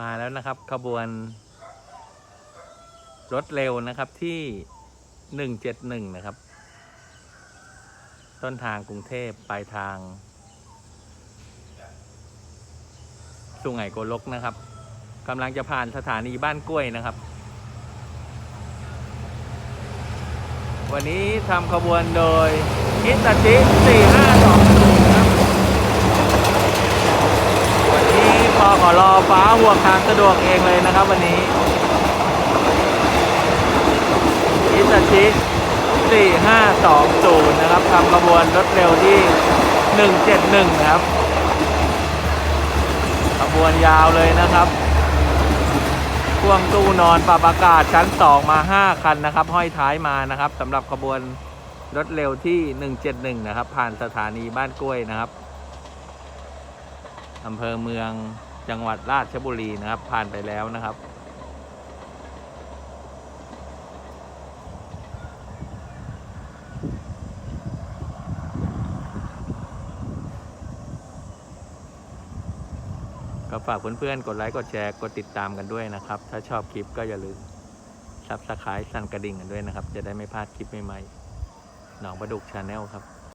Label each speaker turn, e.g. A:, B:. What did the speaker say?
A: มาแล้วนะครับขบวน รถเร็วนะครับที่หนึ่งเจ็ดหนึ่งนะครับ ต้นทางกรุงเทพปลายทาง สุไหงโกลกนะครับกำลังจะผ่านสถานีบ้านกล้วยนะครับ วันนี้ทำขบวนโดยคิตาจิ4520ครับ วันนี้พ อขอรอฟ้าห่วงทางสะดวกเองเลยนะครับวันนี้คิตาจิ4520 นะครับทำขบวนรถเร็วที่ 171นะครับ ขบวนยาวเลยนะครับพ่วงตู้นอนปรับอากาศชั้น 2 มา 5 คันนะครับ ห้อยท้ายมานะครับสำหรับขบวนรถเร็วที่ 171 นะครับ ผ่านสถานีบ้านกล้วยนะครับอำเภอเมือง จังหวัดราชบุรีนะครับ ผ่านไปแล้วนะครับ ก็ฝากเพื่อนๆ กดไลค์ กดแชร์ กดติดตามกันด้วยนะครับ ถ้าชอบคลิปก็อย่าลืมซับสไครต์สั่นกระดิ่งกันด้วยนะครับ จะได้ไม่พลาดคลิปใหม่ๆ หนองประดุกชาแนลครับ